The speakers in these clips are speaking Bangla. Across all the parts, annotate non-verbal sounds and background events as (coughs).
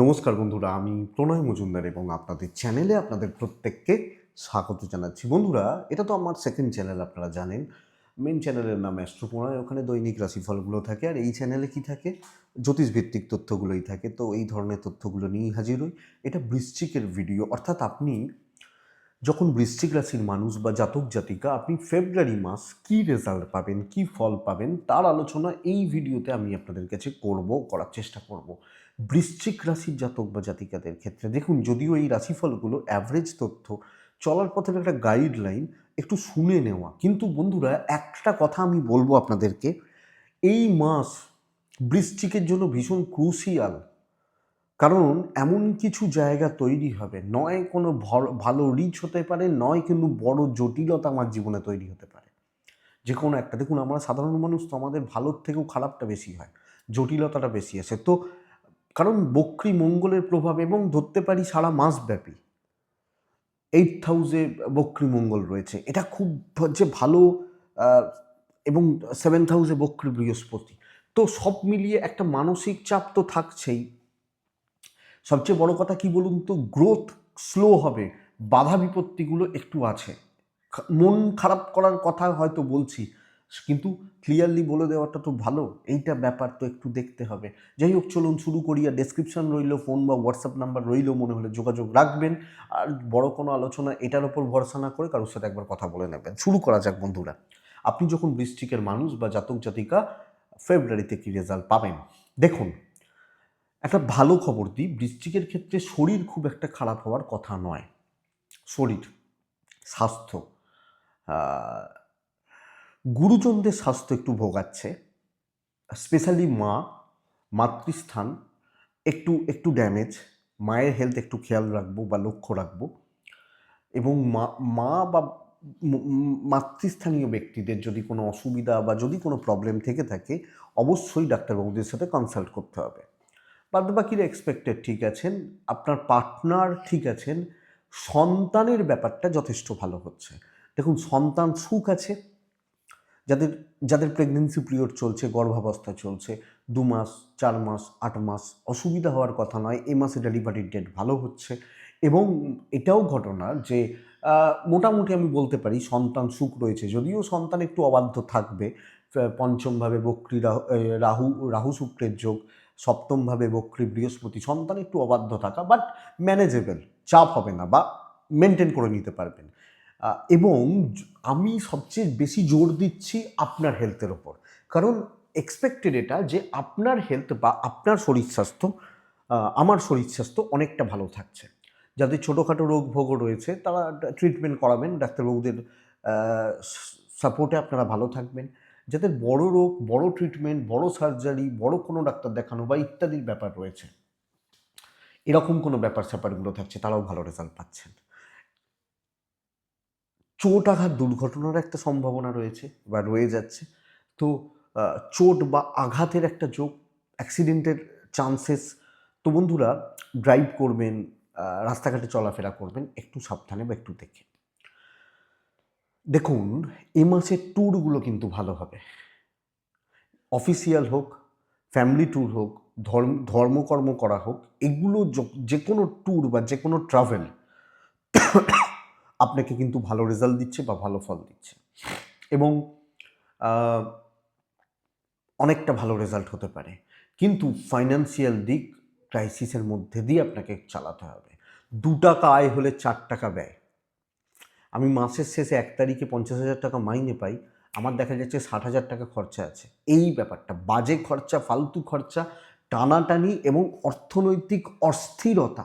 নমস্কার বন্ধুরা, আমি প্রণয় মজুমদার এবং আপনাদের চ্যানেলে আপনাদের প্রত্যেককে স্বাগত জানাচ্ছি। বন্ধুরা, এটা তো আমার সেকেন্ড চ্যানেল আপনারা জানেন। মেন চ্যানেলের নাম অ্যাস্ট্রো প্রণয় ওখানে দৈনিক রাশিফলগুলো থাকে। আর এই চ্যানেলে কি থাকে? জ্যোতিষভিত্তিক তথ্যগুলোই থাকে। তো এই ধরনের তথ্যগুলো নিয়েই হাজির হই। এটা বৃশ্চিকের ভিডিও অর্থাৎ আপনি যখন বৃশ্চিক রাশির মানুষ বা জাতক জাতিকা, আপনি ফেব্রুয়ারি মাস কি রেজাল্ট পাবেন, কি ফল পাবেন, তার আলোচনা এই ভিডিওতে আমি আপনাদের কাছে করব, করার চেষ্টা করব। বৃশ্চিক রাশির জাতক বা জাতিকাদের ক্ষেত্রে দেখুন, যদিও এই রাশিফলগুলো অ্যাভারেজ তথ্য, চলার পথের একটা গাইডলাইন একটু শুনে নেওয়া। কিন্তু বন্ধুরা, একটা কথা আমি বলব আপনাদেরকে, এই মাস বৃশ্চিকের জন্য ভীষণ ক্রুশিয়াল কারণ এমন কিছু জায়গা তৈরি হবে। নয় কোনো ভালো রিচ হতে পারে, নয় কিন্তু বড় জটিলতা আমার জীবনে তৈরি হতে পারে। যে কোনো একটা। দেখুন, আমরা সাধারণ মানুষ তো আমাদের ভালোর থেকেও খারাপটা বেশি হয়, জটিলতাটা বেশি আসে। তো কারণ বক্রী মঙ্গলের প্রভাব এবং ধরতে পারি সারা মাস ব্যাপী এইট হাউসে বক্রী মঙ্গল রয়েছে। এটা খুব যে ভালো এবং সেভেন্থ হাউসে বক্রী বৃহস্পতি। তো সব মিলিয়ে একটা মানসিক চাপ তো থাকছেই। সবচেয়ে বড় কথা কি বলুন তো? গ্রোথ স্লো হবে, বাধা বিপত্তিগুলো একটু আছে। মন খারাপ করার কথা হয়তো বলছি, কিন্তু ক্লিয়ারলি বলে দেওয়াটা তো ভালো, এইটা ব্যাপার তো একটু দেখতে হবে। যাই হোক, চলুন শুরু করি আর ডেসক্রিপশন রইল ফোন বা হোয়াটসঅ্যাপ নাম্বার রইল, মনে হলে যোগাযোগ রাখবেন। আর বড় কোনো আলোচনা এটার ওপর ভরসা না করে কারোর সাথে একবার কথা বলে নেবেন। শুরু করা যাক বন্ধুরা। আপনি যখন বৃষ্টিকের মানুষ বা জাতক জাতিকা ফেব্রুয়ারিতে কি রেজাল্ট পাবেন? দেখুন একটা ভালো খবর দিই, বৃশ্চিকের ক্ষেত্রে শরীর খুব একটা খারাপ হওয়ার কথা নয়। শরীর, স্বাস্থ্য গুরুজনদের স্বাস্থ্য একটু ভোগাচ্ছে, স্পেশালি মা, মাতৃস্থান, একটু একটু ড্যামেজ, মায়ের হেলথ একটু খেয়াল রাখব বা লক্ষ্য রাখব এবং মা মা বা মাতৃস্থানীয় ব্যক্তিদের যদি কোনো অসুবিধা বা যদি কোনো প্রবলেম থেকে থাকে, অবশ্যই ডাক্তারবাবুদের সাথে কনসাল্ট করতে হবে। বাদ বাকিরা এক্সপেক্টেড ঠিক আছেন, আপনার পার্টনার ঠিক আছেন, সন্তানের ব্যাপারটা যথেষ্ট ভালো হচ্ছে। দেখুন, সন্তান সুখ আছে, যাদের যাদের প্রেগনেন্সি পিরিয়ড চলছে, গর্ভাবস্থা চলছে, দু মাস, চার মাস, আট মাস, অসুবিধা হওয়ার কথা নয়, এ মাসে ডেলিভারির ডেট ভালো হচ্ছে। এবং এটাও ঘটনা যে মোটামুটি আমি বলতে পারি, সন্তান সুখ রয়েছে, যদিও সন্তান একটু অবাধ্য থাকবে পঞ্চমভাবে বক্রী রাহু রাহু শুক্রের যোগ সপ্তমভাবে বক্রী বৃহস্পতি, সন্তান একটু অবাধ্য থাকা বাট ম্যানেজেবল চাপ হবে না বা মেনটেন করে নিতে পারবেন। এবং আমি সবচেয়ে বেশি জোর দিচ্ছি আপনার হেলথের ওপর। কারণ এক্সপেক্টেড এটা যে আপনার হেলথ বা আপনার শরীর স্বাস্থ্য আমার শরীর স্বাস্থ্য অনেকটা ভালো থাকছে। যাদের ছোটোখাটো রোগ ভোগও রয়েছে, তারা ট্রিটমেন্ট করাবেন, ডাক্তারবাবুদের সাপোর্টে আপনারা ভালো থাকবেন। যাদের বড় রোগ, বড় ট্রিটমেন্ট বড় সার্জারি বড় কোনো ডাক্তার দেখানো বা ইত্যাদির ব্যাপার রয়েছে। এরকম কোনো ব্যাপার স্যাপারগুলো থাকছে, তারাও ভালো রেজাল্ট পাচ্ছেন। চোট আঘাত দুর্ঘটনার একটা সম্ভাবনা রয়েছে বা রয়ে যাচ্ছে। তো চোট বা আঘাতের একটা যোগ অ্যাক্সিডেন্টের চান্সেস তো বন্ধুরা ড্রাইভ করবেন রাস্তাঘাটে চলাফেরা করবেন, একটু সাবধানে বা একটু দেখে। দেখুন এ মাসের ট্যুরগুলো কিন্তু ভালো হবে। অফিসিয়াল হোক ফ্যামিলি ট্যুর হোক, ধর্ম, ধর্মকর্ম করা হোক, এগুলো য- কোনো ট্যুর বা যে কোনো ট্রাভেল আপনাকে কিন্তু ভালো রেজাল্ট দিচ্ছে বা ভালো ফল দিচ্ছে। এবং অনেকটা ভালো রেজাল্ট হতে পারে। কিন্তু ফাইন্যান্সিয়াল দিক ক্রাইসিসের মধ্যে দিয়ে আপনাকে চালাতে হবে। দু টাকা আয় হলে চার টাকা ব্যয়। আমি মাসের শেষে এক তারিখে পঞ্চাশ হাজার টাকা মাইনে পাই, আমার দেখা যাচ্ছে ষাট হাজার টাকা খরচা আছে। এই ব্যাপারটা, বাজে খরচা, ফালতু খরচা, টানাটানি এবং অর্থনৈতিক অস্থিরতা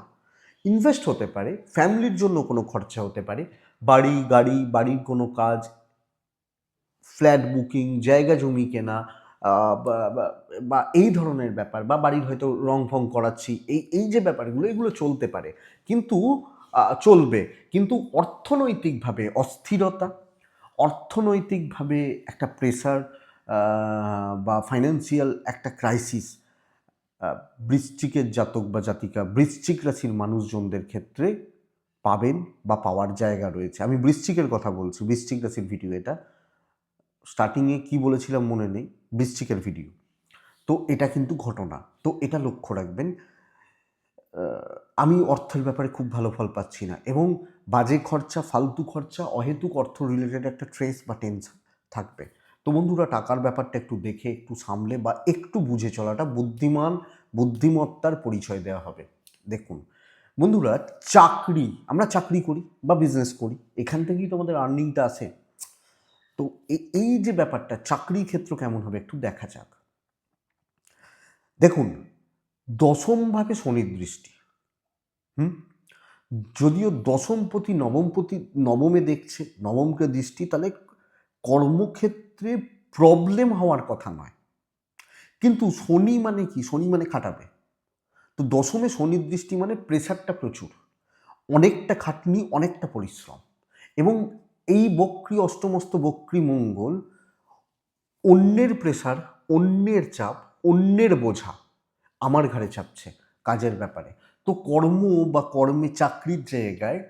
ইনভেস্ট হতে পারে ফ্যামিলির জন্য কোনো খরচা হতে পারে, বাড়ি, গাড়ি, বাড়ির কোনো কাজ ফ্ল্যাট বুকিং জায়গা জমি কেনা বা- এই ধরনের ব্যাপার, বা বাড়ির হয়তো রং ফং করাচ্ছি, এই এই যে ব্যাপারগুলো, এগুলো চলতে পারে। কিন্তু চলবে। কিন্তু অর্থনৈতিকভাবে অস্থিরতা, অর্থনৈতিকভাবে একটা প্রেসার বা ফাইন্যান্সিয়াল একটা ক্রাইসিস বৃশ্চিকের জাতক বা জাতিকা, বৃশ্চিক রাশির মানুষজনদের ক্ষেত্রে পাবেন বা পাওয়ার জায়গা রয়েছে। আমি বৃশ্চিকের কথা বলছি, বৃশ্চিক রাশির ভিডিও এটা। স্টার্টিংয়ে কি বলেছিলাম মনে নেই? বৃশ্চিকের ভিডিও তো এটা কিন্তু ঘটনা। তো এটা লক্ষ্য রাখবেন আমি অর্থের ব্যাপারে খুব ভালো ফল পাচ্ছি না এবং বাজে খরচা, ফালতু খরচা, অহেতুক অর্থ রিলেটেড একটা ট্রেস বা টেনশন থাকবে। তো বন্ধুরা, টাকার ব্যাপারটা একটু দেখে, একটু সামলে বা একটু বুঝে চলাটা বুদ্ধিমান, বুদ্ধিমত্তার পরিচয় দেওয়া হবে। দেখুন, বন্ধুরা, চাকরি, আমরা চাকরি করি বা বিজনেস করি, এখান থেকেই তো আমাদের আর্নিংটা আসে। তো এই যে ব্যাপারটা চাকরি ক্ষেত্র কেমন হবে একটু দেখা যাক। দেখুন দশমভাবে শনির দৃষ্টি। হুম? যদিও দশমপতি নবমপতি নবমে দেখছে, নবমকে দৃষ্টি, তাহলে কর্মক্ষেত্রে প্রবলেম হওয়ার কথা নয়। কিন্তু শনি মানে কি? শনি মানে খাটাবে। তো দশমে শনির দৃষ্টি মানে প্রেশারটা প্রচুর। অনেকটা খাটনি, অনেকটা পরিশ্রম। এবং এই বক্রি, অষ্টমস্ত বক্রি মঙ্গল অন্যের প্রেশার অন্যের চাপ, অন্যের বোঝা আমার ঘাড়ে চাপছে কাজের ব্যাপারে। তো কর্ম বা কর্মে চাকরির জায়গায়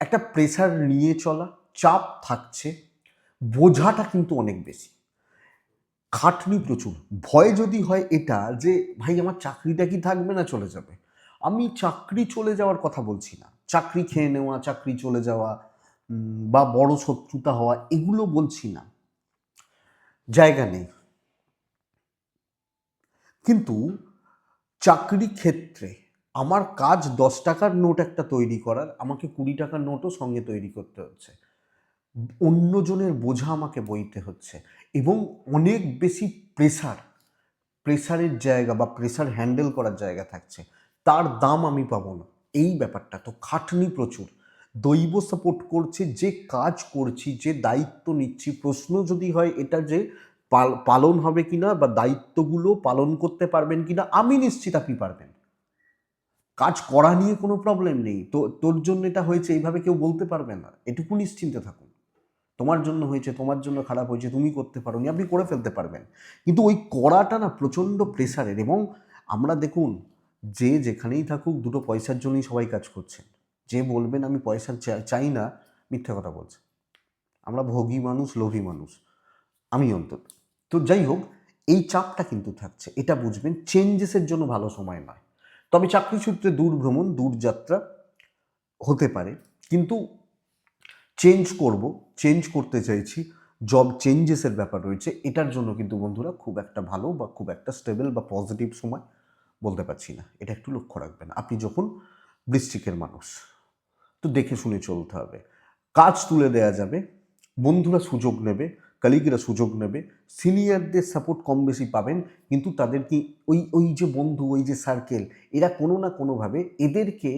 একটা প্রেশার নিয়ে চলা, চাপ থাকছে, বোঝাটা কিন্তু অনেক বেশি। খাটনি প্রচুর। ভয় যদি হয় এটা যে, ভাই, আমার চাকরিটা কি থাকবে না চলে যাবে? আমি চাকরি চলে যাওয়ার কথা বলছি না। চাকরি খেয়ে নেওয়া, চাকরি চলে যাওয়া বা বড় শত্রুতা হওয়া, এগুলো বলছি না। জায়গা নেই। কিন্তু চাকরি ক্ষেত্রে আমার কাজ দশ টাকার নোট একটা তৈরি করার, আমাকে কুড়ি টাকার নোটও সঙ্গে তৈরি করতে হচ্ছে। অন্যজনের বোঝা আমাকে বইতে হচ্ছে এবং অনেক বেশি প্রেসার প্রেসারের জায়গা বা প্রেসার হ্যান্ডেল করার জায়গা থাকছে। তার দাম আমি পাবো না। এই ব্যাপারটা তো খাটনি প্রচুর। দৈব সাপোর্ট করছে, যে কাজ করছি, যে দায়িত্ব নিচ্ছি, প্রশ্ন যদি হয় এটা যে পালন হবে কিনা বা দায়িত্বগুলো পালন করতে পারবেন কিনা, আমি নিশ্চিত আপনি পারবেন। কাজ করা নিয়ে কোনো প্রবলেম নেই। তো, তোর জন্য এটা হয়েছে, এইভাবে কেউ বলতে পারবে না। এটুকু নিশ্চিন্তে থাকুন। তোমার জন্য হয়েছে, তোমার জন্য খারাপ হয়েছে, তুমি করতে পারোনি, আপনি করে ফেলতে পারবেন। কিন্তু ওই করাটা না প্রচণ্ড প্রেসারের এবং আমরা দেখুন, যে যেখানেই থাকুক, দুটো পয়সার জন্যই সবাই কাজ করছেন যে বলবেন, আমি পয়সা চাই না, মিথ্যা কথা বলছে। আমরা ভোগী মানুষ, লোভী মানুষ। আমি অন্তত। তো যাই হোক, এই চাপটা কিন্তু থাকছে। এটা বুঝবেন চেঞ্জেসের জন্য ভালো সময় নয়। তবে চাকরি সূত্রে দূর ভ্রমণ, দূর যাত্রা হতে পারে, কিন্তু চেঞ্জ করব চেঞ্জ করতে চাইছি জব চেঞ্জেসের ব্যাপার রয়েছে, এটার জন্য কিন্তু বন্ধুরা খুব একটা ভালো বা খুব একটা স্টেবল বা পজিটিভ সময় বলতে পারছি না। এটা একটু লক্ষ্য রাখবেন। আপনি যখন বৃশ্চিকের মানুষ, তো দেখে শুনে চলতে হবে। কাজ তুলে দেয়া যাবে, বন্ধুরা সুযোগ নেবে কালিগরা সুযোগ নেবে। সিনিয়রদের সাপোর্ট কম বেশি পাবেন, কিন্তু তাদের কি ওই ওই যে বন্ধু, ওই যে সার্কেল এরা কোনো না কোনোভাবে এদেরকে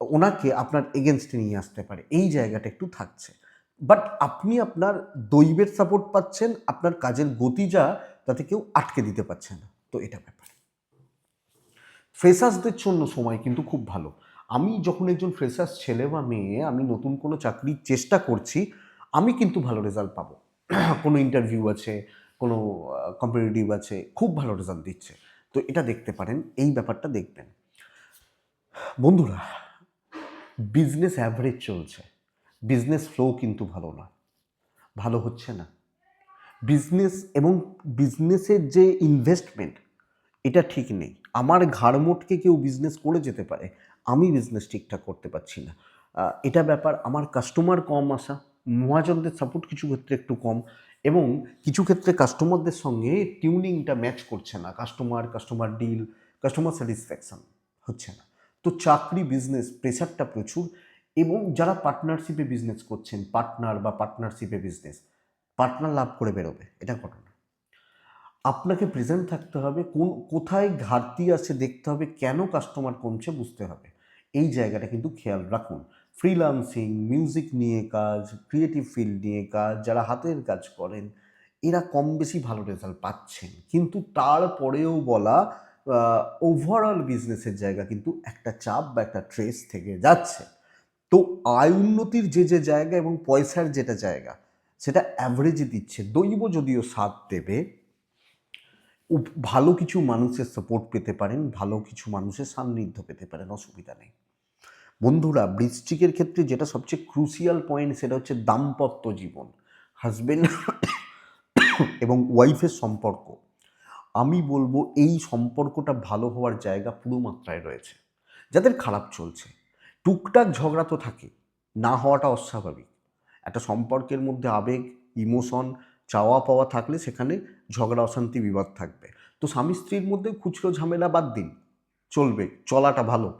ওনাকে আপনার এগেনস্টে নিয়ে আসতে পারে। এই জায়গাটা একটু থাকছে। বাট আপনি আপনার দৈবের সাপোর্ট পাচ্ছেন, আপনার কাজের গতি যা তাতে কেউ আটকে দিতে পারছে না। তো এটা ব্যাপার। ফ্রেশার্সদের জন্য সময় কিন্তু খুব ভালো। আমি যখন একজন ফ্রেশার্স ছেলে বা মেয়ে, আমি নতুন কোনো চাকরির চেষ্টা করছি আমি কিন্তু ভালো রেজাল্ট পাবো। (clears throat) কোনো ইন্টারভিউ আছে, কোনো কম্পিটিটিভ আছে, খুব ভালো রেজাল্ট দিচ্ছে। তো এটা দেখতে পারেন, এই ব্যাপারটা দেখবেন। বন্ধুরা বিজনেস অ্যাভারেজ চলছে। বিজনেস ফ্লো কিন্তু ভালো না। ভালো হচ্ছে না। বিজনেস এবং বিজনেসের যে ইনভেস্টমেন্ট এটা ঠিক নেই। আমার ঘাড় মোটকে কেউ বিজনেস করে যেতে পারে, আমি বিজনেস ঠিকঠাক করতে পারছি না। এটা ব্যাপার, আমার কাস্টমার কম আসা মহাজনদের সাপোর্ট কিছু ক্ষেত্রে একটু কম এবং কিছু ক্ষেত্রে কাস্টমারদের সঙ্গে টিউনিংটা ম্যাচ করছে না। Customer customer deal customer satisfaction হচ্ছে না। তো চাকরি বিজনেস প্রেশারটা প্রচুর এবং যারা পার্টনারশিপে বিজনেস করছেন পার্টনার বা পার্টনারশিপে বিজনেস পার্টনার লাভ করে বেরোবে, এটা ঘটনা। আপনাকে প্রেজেন্ট থাকতে হবে, কোন, কোথায় ঘাটতি আছে দেখতে হবে, কেন কাস্টমার কমছে বুঝতে হবে। এই জায়গাটা কিন্তু খেয়াল রাখুন। ফ্রিলান্সিং মিউজিক নিয়ে কাজ ক্রিয়েটিভ ফিল্ড নিয়ে কাজ, যারা হাতের কাজ করেন, এরা কম বেশি ভালো রেজাল্ট পাচ্ছেন। কিন্তু তারপরেও বলা ওভারঅল বিজনেসের জায়গা কিন্তু একটা চাপ বা একটা ট্রেস থেকে যাচ্ছে। তো আয় উন্নতির যে যে জায়গা এবং পয়সার যেটা জায়গা, সেটা অ্যাভারেজে দিচ্ছে। দৈব যদিও সাথ দেবে ভালো কিছু মানুষের সাপোর্ট পেতে পারেন, ভালো কিছু মানুষের সান্নিধ্য পেতে পারেন, অসুবিধা নেই। বন্ধুরা, বৃশ্চিকের ক্ষেত্রে যেটা সবচেয়ে ক্রুশিয়াল পয়েন্ট সেটা হচ্ছে দাম্পত্য জীবন হাজবেন্ড (coughs) এবং ওয়াইফের সম্পর্ক। আমি বলব এই সম্পর্কটা ভালো হওয়ার জায়গা পুরো মাত্রায় রয়েছে, যাদের খারাপ চলছে। টুকটাক ঝগড়া তো থাকে, না হওয়াটা অস্বাভাবিক। একটা সম্পর্কের মধ্যে আবেগ ইমোশন চাওয়া পাওয়া থাকলে সেখানে ঝগড়া, অশান্তি, বিবাদ থাকবে। তো স্বামী স্ত্রীর মধ্যে খুচরো ঝামেলা বাদ দিন, চলবে, চলাটা ভালো।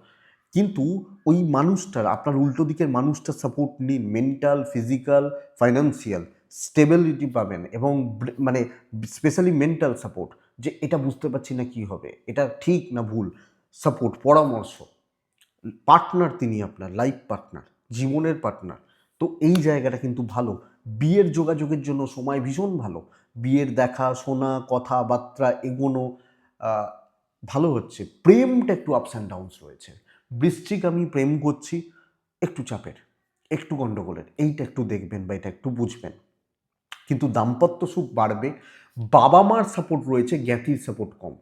কিন্তু ওই মানুষটার, আপনার উল্টো দিকের মানুষটার সাপোর্ট নিন মেন্টাল ফিজিক্যাল ফাইন্যান্সিয়াল স্টেবিলিটি পাবেন এবং মানে স্পেশালি মেন্টাল সাপোর্ট যে এটা বুঝতে পারছি না কি হবে, এটা ঠিক না ভুল সাপোর্ট পরামর্শ পার্টনার তিনি আপনার লাইফ পার্টনার জীবনের পার্টনার তো এই জায়গাটা কিন্তু ভালো। বিয়ের যোগাযোগের জন্য সময় ভীষণ ভালো, বিয়ের দেখা, শোনা, কথাবার্তা, এগোনো ভালো হচ্ছে। প্রেমটা একটু আপস অ্যান্ড ডাউনস রয়েছে। বৃশ্চিক আমি প্রেম করছি, একটু চাপের, একটু গণ্ডগোলের এইটা একটু দেখবেন বা এটা একটু বুঝবেন। কিন্তু দাম্পত্য সুখ বাড়বে, বাবা মার সাপোর্ট রয়েছে, জ্ঞাতির সাপোর্ট কম।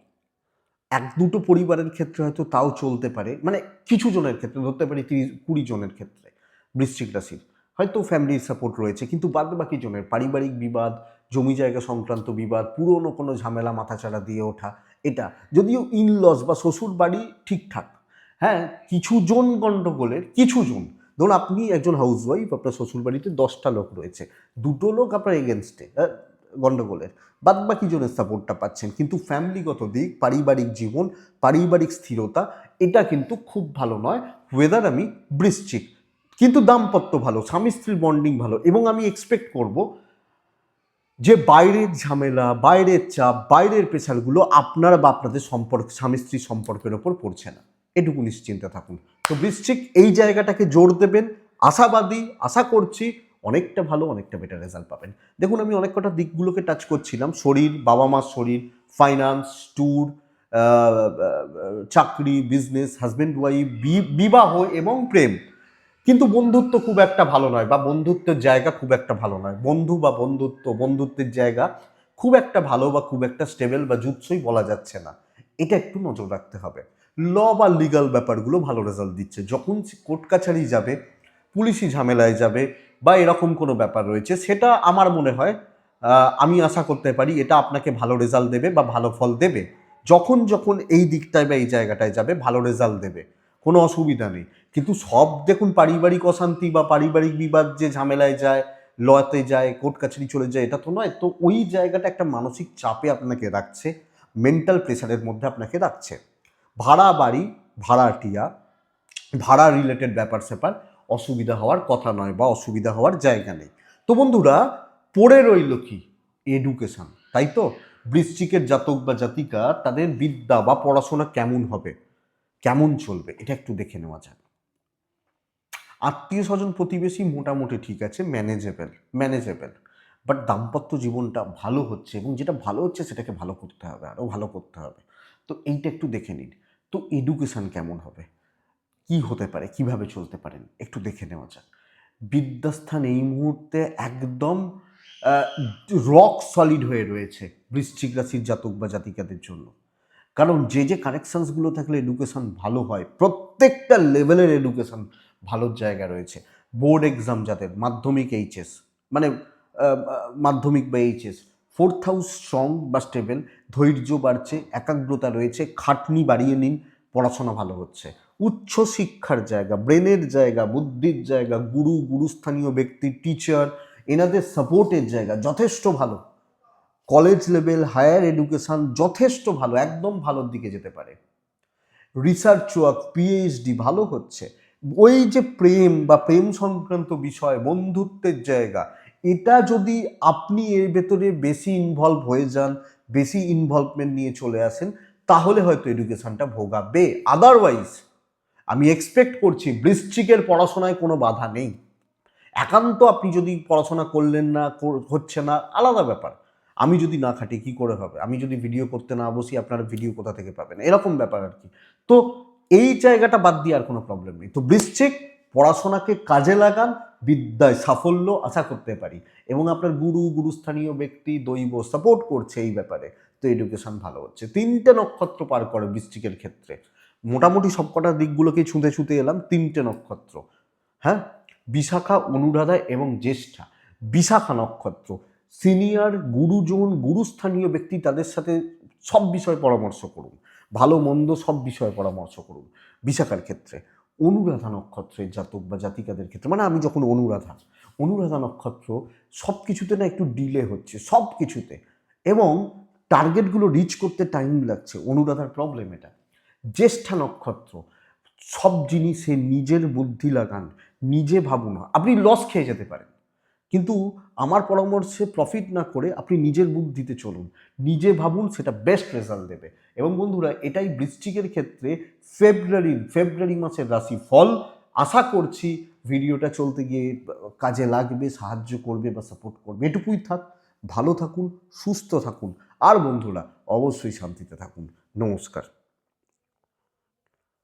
এক দুটো পরিবারের ক্ষেত্রে হয়তো তাও চলতে পারে মানে কিছু জনের ক্ষেত্রে, ধরতে পারি তিরিশ, কুড়ি জনের ক্ষেত্রে, বৃশ্চিক রাশির। হয়তো ফ্যামিলির সাপোর্ট রয়েছে, কিন্তু বাদ বাকি জনের, পারিবারিক বিবাদ, জমি জায়গা সংক্রান্ত বিবাদ, পুরনো কোনো ঝামেলা মাথাচাড়া দিয়ে ওঠা, এটা, যদিও ইনলস বা শ্বশুর বাড়ি ঠিকঠাক হ্যাঁ কিছু জন গণ্ডগোলের কিছু জন ধরুন আপনি একজন হাউস ওয়াইফ আপনার শ্বশুর বাড়িতে দশটা লোক রয়েছে। দুটো লোক আপনার এগেনস্টে গণ্ডগোলের বাদ বাকি জনের সাপোর্টটা পাচ্ছেন। কিন্তু ফ্যামিলিগত দিক, পারিবারিক জীবন, পারিবারিক স্থিরতা, এটা কিন্তু খুব ভালো নয়। ওয়েদার আমি বৃশ্চিক। কিন্তু দাম্পত্য ভালো স্বামী স্ত্রীর বন্ডিং ভালো। এবং আমি এক্সপেক্ট করব যে বাইরের ঝামেলা, বাইরের চাপ, বাইরের প্রেশারগুলো আপনার বা আপনাদের সম্পর্ক স্বামী স্ত্রী সম্পর্কের ওপর পড়ছে না। এটুকু নিশ্চিন্তে থাকুন। তো বৃশ্চিক এই জায়গাটাকে জোর দেবেন। আশাবাদী, আশা করছি অনেকটা ভালো, অনেকটা বেটার রেজাল্ট পাবেন। দেখুন, আমি অনেক কটা দিকগুলোকে টাচ করছিলাম। শরীর বাবা মার শরীর ফাইন্যান্স ট্যুর চাকরি বিজনেস হাজব্যান্ড ওয়াইফ বিবাহ এবং প্রেম। কিন্তু বন্ধুত্ব খুব একটা ভালো নয় বা বন্ধুত্বের জায়গা খুব একটা ভালো নয়। বন্ধু বা বন্ধুত্ব, বন্ধুত্বের জায়গা খুব একটা ভালো বা খুব একটা স্টেবল বা জুৎসই বলা যাচ্ছে না। এটা একটু নজর রাখতে হবে। ল বা লিগাল ব্যাপারগুলো ভালো রেজাল্ট দিচ্ছে। যখন কোর্ট কাছারি যাবে, পুলিশি ঝামেলায় যাবে বা এরকম কোনো ব্যাপার রয়েছে, সেটা আমার মনে হয় আমি আশা করতে পারি এটা আপনাকে ভালো রেজাল্ট দেবে বা ভালো ফল দেবে। যখন যখন এই দিকটায় বা এই জায়গাটায় যাবে, ভালো রেজাল্ট দেবে। কোনো অসুবিধা নেই। কিন্তু সব দেখুন পারিবারিক অশান্তি বা পারিবারিক বিবাদ যে ঝামেলায় যায়, লতে যায়, কোর্ট কাছারি চলে যায়, এটা তো নয়। তো ওই জায়গাটা একটা মানসিক চাপে আপনাকে রাখছে মেন্টাল প্রেশারের মধ্যে আপনাকে রাখছে। ভাড়া বাড়ি ভাড়াটিয়া ভাড়া রিলেটেড ব্যাপার স্যাপার, অসুবিধা হওয়ার কথা নয় বা অসুবিধা হওয়ার জায়গা নেই। তো বন্ধুরা, পড়ে রইল কি? এডুকেশন তাই তো? বৃশ্চিকের জাতক বা জাতিকা, তাদের বিদ্যা বা পড়াশোনা কেমন হবে? কেমন চলবে? এটা একটু দেখে নেওয়া যাক। আত্মীয় স্বজন প্রতিবেশী মোটামুটি ঠিক আছে ম্যানেজেবল ম্যানেজেবল বাট দাম্পত্য জীবনটা ভালো হচ্ছে এবং যেটা ভালো হচ্ছে সেটাকে ভালো করতে হবে, আরও ভালো করতে হবে। তো এইটা একটু দেখে নিন। তো এডুকেশন কেমন হবে? কি হতে পারে? কীভাবে চলতে পারেন? একটু দেখে নেওয়া যাক। বিদ্যাস্থান এই মুহূর্তে একদম রক সলিড হয়ে রয়েছে বৃশ্চিক রাশির জাতক বা জাতিকাদের জন্য। কারণ যে যে কানেকশানসগুলো থাকলে এডুকেশন ভালো হয়, প্রত্যেকটা লেভেলের এডুকেশন ভালোর জায়গা রয়েছে। বোর্ড এক্সাম যাদের, মাধ্যমিক এইচএস মানে মাধ্যমিক বা এইচএস ফোর্থ হাউস স্ট্রং বা স্টেবেল ধৈর্য বাড়ছে, একাগ্রতা রয়েছে, খাটনি বাড়িয়ে নিন, পড়াশোনা ভালো হচ্ছে। উচ্চ শিক্ষার জায়গা, ব্রেনের জায়গা, বুদ্ধির জায়গা, গুরু, গুরুস্থানীয় ব্যক্তি, টিচার, এনাদের সাপোর্টের জায়গা যথেষ্ট ভালো। কলেজ লেভেল, হায়ার এডুকেশন যথেষ্ট ভালো, একদম ভালোর দিকে যেতে পারে। রিসার্চ ওয়ার্ক, পিএইচডি ভালো হচ্ছে। ওই যে প্রেম বা প্রেম সংক্রান্ত বিষয়, বন্ধুত্বের জায়গা এটা যদি আপনি এর ভেতরে বেশি ইনভলভ হয়ে যান, বেশি ইনভলভমেন্ট নিয়ে চলে আসেন, তাহলে হয়তো এডুকেশনটা ভোগাবে। আদারওয়াইজ আমি এক্সপেক্ট করছি বৃশ্চিকের পড়াশোনায় কোনো বাধা নেই। একান্ত আপনি যদি পড়াশোনা করলেন না হচ্ছে না, আলাদা ব্যাপার। আমি যদি না খাটি, কি করে হবে? আমি যদি ভিডিও করতে না বসি, আপনারা ভিডিও কোথা থেকে পাবেন? এরকম ব্যাপার আর কি। তো এই জায়গাটা বাদ দিয়ে আর কোনো প্রবলেম নেই। তো বৃশ্চিক পড়াশোনাকে কাজে লাগান বিদ্যায় সাফল্য আশা করতে পারি এবং আপনার গুরু, গুরুস্থানীয় ব্যক্তি, দৈব সাপোর্ট করছে এই ব্যাপারে। তো এডুকেশন ভালো হচ্ছে। তিনটে নক্ষত্র পার করে বৃশ্চিকের ক্ষেত্রে। মোটামুটি সবকটা দিকগুলোকে ছুঁতে ছুঁতে এলাম, তিনটে নক্ষত্র। হ্যাঁ? বিশাখা, অনুরাধা এবং জ্যেষ্ঠা। বিশাখা নক্ষত্র। সিনিয়র গুরুজন, গুরুস্থানীয় ব্যক্তি তাদের সাথে সব বিষয়ে পরামর্শ করুন। ভালো, মন্দ সব বিষয়ে পরামর্শ করুন বিশাখার ক্ষেত্রে। অনুরাধা নক্ষত্রের জাতক বা জাতিকাদের ক্ষেত্রে মানে আমি যখন অনুরাধা অনুরাধা নক্ষত্র সব কিছুতে না একটু ডিলে হচ্ছে সব কিছুতে এবং টার্গেটগুলো রিচ করতে টাইম লাগছে, অনুরাধার প্রবলেম এটা। জ্যেষ্ঠা নক্ষত্র, সব জিনিসে নিজের বুদ্ধি লাগান, নিজে ভাবুন। আপনি লস খেয়ে যেতে পারেন। কিন্তু আমার পরামর্শে প্রফিট না করে আপনি নিজের বুদ্ধিতে চলুন। নিজে ভাবুন সেটা বেস্ট রেজাল্ট দেবে। এবং বন্ধুরা, এটাই বৃশ্চিকের ক্ষেত্রে ফেব্রুয়ারি ফেব্রুয়ারি মাসের রাশি ফল আশা করছি ভিডিওটা চলতে গিয়ে, কাজে লাগবে, সাহায্য করবে বা সাপোর্ট করবে। এটুকুই থাক। ভালো থাকুন, সুস্থ থাকুন। আর বন্ধুরা, অবশ্যই শান্তিতে থাকুন। নমস্কার।